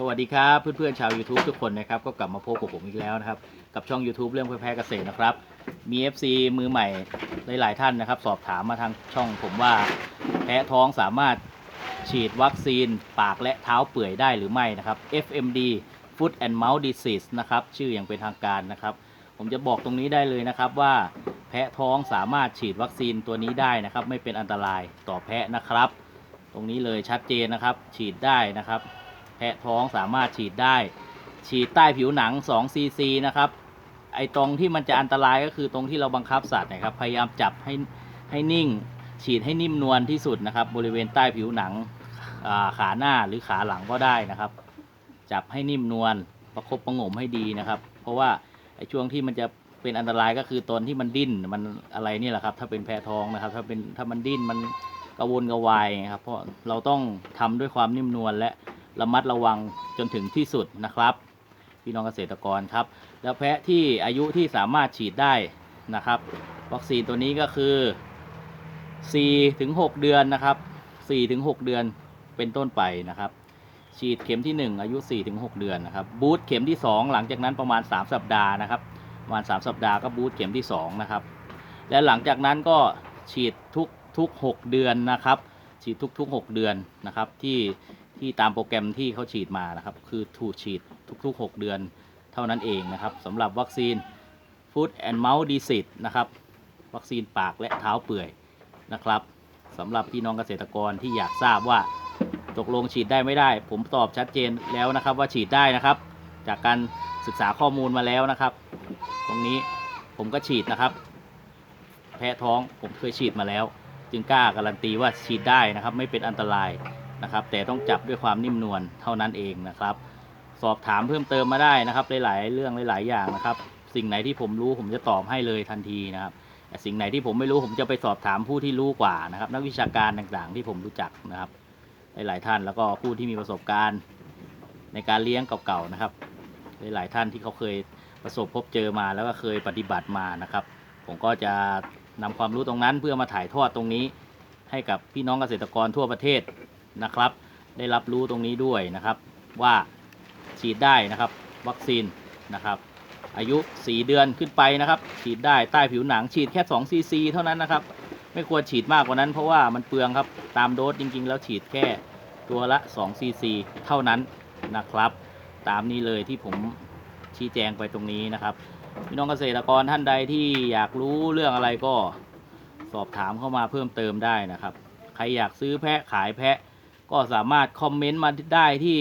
สวัสดีครับเพื่อนๆชาว YouTube ทุกคนนะครับก็กลับมาพบกับผมอีกแล้วนะครับกับช่อง YouTube เรื่องแพร่เกษตรนะครับมี FC มือใหม่หลายๆท่านนะครับ สอบถามมาทางช่องผมว่า แพะท้องสามารถฉีดวัคซีนปากและเท้าเปื่อยได้หรือไม่นะครับ FMD Foot and Mouth Disease นะครับชื่ออย่างเป็นทางการนะครับ ผมจะบอกตรงนี้ได้เลยนะครับว่าแพะท้องสามารถฉีดวัคซีนตัวนี้ได้นะครับ ไม่เป็นอันตรายต่อแพะนะครับ ตรงนี้เลยชัดเจนนะครับ ฉีดได้นะครับ แพะท้องสามารถฉีดได้ ฉีดใต้ผิวหนัง2ซีซีนะครับไอตรงที่มันจะอันตรายก็คือตรงที่เราบังคับสัตว์นะครับ พยายามจับให้ให้นิ่ง ฉีดให้นิ่มนวลที่สุดนะครับ บริเวณใต้ผิวหนังาขาหน้าหรือขาหลังก็ได้นะครับ จับให้นิ่มนวลประคบประงมให้ดีนะครับ เพราะว่าไอช่วงที่มันจะเป็นอันตรายก็คือตอนที่มันดิ้นมันอะไรนี่แหละครับ ถ้าเป็นแพท้องนะครับ ถ้าเป็นถ้ามันดิ้นมันกระวนกระวายนะครับเพราะเราต้องทำด้วยความนิ่มนวลและ ระมัดระวังจนถึงที่สุดนะครับ พี่น้องเกษตรกรครับ แล้วแพะที่อายุที่สามารถฉีดได้นะครับ วัคซีนตัวนี้ก็คือ4ถึง6เดือนนะครับ4ถึง6เดือนเป็นต้นไปนะครับ ฉีดเข็มที่ 1 อายุ4ถึง6เดือนนะครับ บูสต์เข็มที่ 2 หลังจากนั้นประมาณ 3 สัปดาห์นะครับประมาณ 3 สัปดาห์ก็บูสต์เข็มที่2นะครับและหลังจากนั้นก็ฉีดทุกทุก 6 เดือนนะครับ ฉีดทุกทุก6เดือนนะครับ ที่ ที่ตามโปรแกรมที่เขาฉีดมานะครับ คือถูกฉีดทุกๆ 6 เดือนเท่านั้นเองนะครับสำหรับวัคซีน Foot and Mouth Disease นะครับ วัคซีนปากและเท้าเปื่อยนะครับสำหรับพี่น้องเกษตรกรที่อยากทราบว่าตกลงฉีดได้ไม่ได้ ผมตอบชัดเจนแล้วนะครับว่าฉีดได้นะครับ จากการศึกษาข้อมูลมาแล้วนะครับ ตรงนี้ผมก็ฉีดนะครับ แพ้ท้องผมเคยฉีดมาแล้ว จึงกล้าการันตีว่าฉีดได้นะครับ ไม่เป็นอันตราย นะครับ แต่ต้องจับด้วยความนิ่มนวลเท่านั้นเองนะครับ สอบถามเพิ่มเติมมาได้นะครับ หลายๆ เรื่องหลาย ๆ อย่างนะครับ สิ่งไหนที่ผมรู้ผมจะตอบให้เลยทันทีนะครับแต่สิ่งไหนที่ผมไม่รู้ผมจะไปสอบถามผู้ที่รู้กว่านะครับ นักวิชาการต่างๆ ที่ผมรู้จักนะครับ หลายๆท่านแล้วก็ผู้ที่มีประสบการณ์ในการเลี้ยงเก่าๆนะครับ หลายๆท่านที่เขาเคยประสบพบเจอมาแล้วก็เคยปฏิบัติมานะครับ ผมก็จะนำความรู้ตรงนั้นเพื่อมาถ่ายทอดตรงนี้ ให้กับพี่น้องเกษตรกรทั่วประเทศ นะครับ ได้รับรู้ตรงนี้ด้วยนะครับ ว่าฉีดได้นะครับ วัคซีนนะครับ อายุ 4 เดือนขึ้นไปนะครับ ฉีดได้ใต้ผิวหนังฉีดแค่2ซีซีเท่านั้นนะครับ ไม่ควรฉีดมากกว่านั้นเพราะว่ามันเปลืองครับตามโดสจริง ๆ แล้วฉีดแค่ตัวละ2ซีซีเท่านั้นนะครับ ตามนี้เลยที่ผมชี้แจงไปตรงนี้นะครับพี่น้องเกษตรกรท่านใดที่อยากรู้เรื่องอะไรก็สอบถามเข้ามาเพิ่มเติมได้นะครับ ใครอยากซื้อแพะขายแพะ ก็สามารถคอมเมนต์มาได้ที่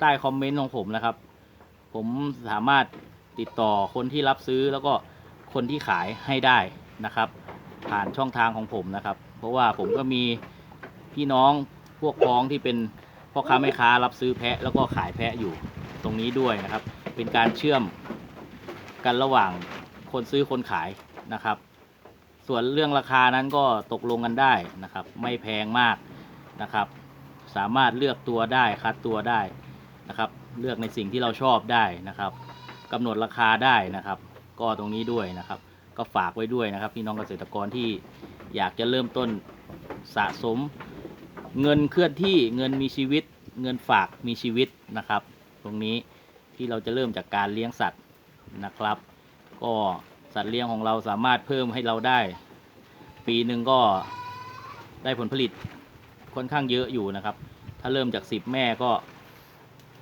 ใต้คอมเมนต์ของผมนะครับ ผมสามารถติดต่อคนที่รับซื้อแล้วก็คนที่ขายให้ได้นะครับ ผ่านช่องทางของผมนะครับ เพราะว่าผมก็มีพี่น้องพวกพ้องที่เป็นพ่อค้าแม่ค้ารับซื้อแพะแล้วก็ขายแพะอยู่ตรงนี้ด้วยนะครับ เป็นการเชื่อมกันระหว่างคนซื้อคนขายนะครับ ส่วนเรื่องราคานั้นก็ตกลงกันได้นะครับ ไม่แพงมากนะครับ สามารถเลือกตัวได้คัดตัวได้นะครับ เลือกในสิ่งที่เราชอบได้นะครับกำหนดราคาได้นะครับ ก็ตรงนี้ด้วยนะครับ ก็ฝากไว้ด้วยนะครับพี่น้องเกษตรกรที่อยากจะเริ่มต้นสะสม เงินเคลื่อนที่เงินมีชีวิต เงินฝากมีชีวิตนะครับ ตรงนี้ที่เราจะเริ่มจากการเลี้ยงสัตว์นะครับ ก็สัตว์เลี้ยงของเราสามารถเพิ่มให้เราได้ ปีหนึ่งก็ได้ผลผลิต ค่อนข้างเยอะอยู่นะครับ ถ้าเริ่มจากสิบแม่ก็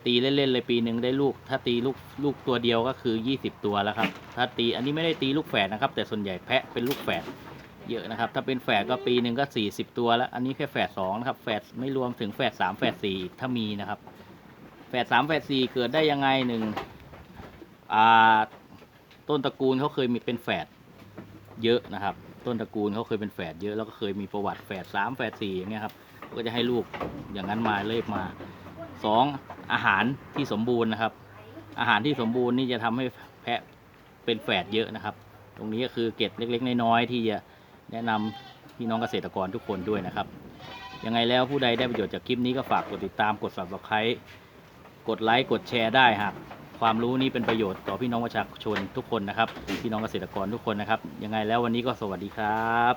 ตีเล่นๆเลยปีหนึ่งได้ลูก ถ้าตีลูกลูกตัวเดียวก็คือ20ตัวแล้วครับ ถ้าตีอันนี้ไม่ได้ตีลูกแฝดนะครับ แต่ส่วนใหญ่แพะเป็นลูกแฝดเยอะนะครับ ถ้าเป็นแฝดก็ปีหนึ่งก็40ตัวแล้ว อันนี้แค่แฝดสองนะครับแฝดไม่รวมถึงแฝดสามแฝดสี่ถ้ามีนะครับแฝดสามแฝดสี่เกิดได้ยังไงหนึ่งอ่าต้นตระกูลเขาเคยมีเป็นแฝดเยอะนะครับ ต้นตระกูลเขาเคยเป็นแฝดเยอะแล้วก็เคยมีประวัติแฝดสามแฝดสี่อย่างเงี้ยครับ ก็จะให้ลูกอย่างนั้นมาเล็บมาสองอาหารที่สมบูรณ์นะครับ อาหารที่สมบูรณ์นี่จะทำให้แพะเป็นแฝดเยอะนะครับ ตรงนี้ก็คือเกร็ดเล็ก ๆ น้อยๆที่จะแนะนำพี่น้องเกษตรกรทุกคนด้วยนะครับ ยังไงแล้วผู้ใดได้ประโยชน์จากคลิปนี้ก็ฝากกดติดตามกด subscribe กดไลค์กดแชร์ได้หากความรู้นี้เป็นประโยชน์ต่อพี่น้องประชาชนทุกคนนะครับ พี่น้องเกษตรกรทุกคนนะครับ ยังไงแล้ววันนี้ก็สวัสดีครับ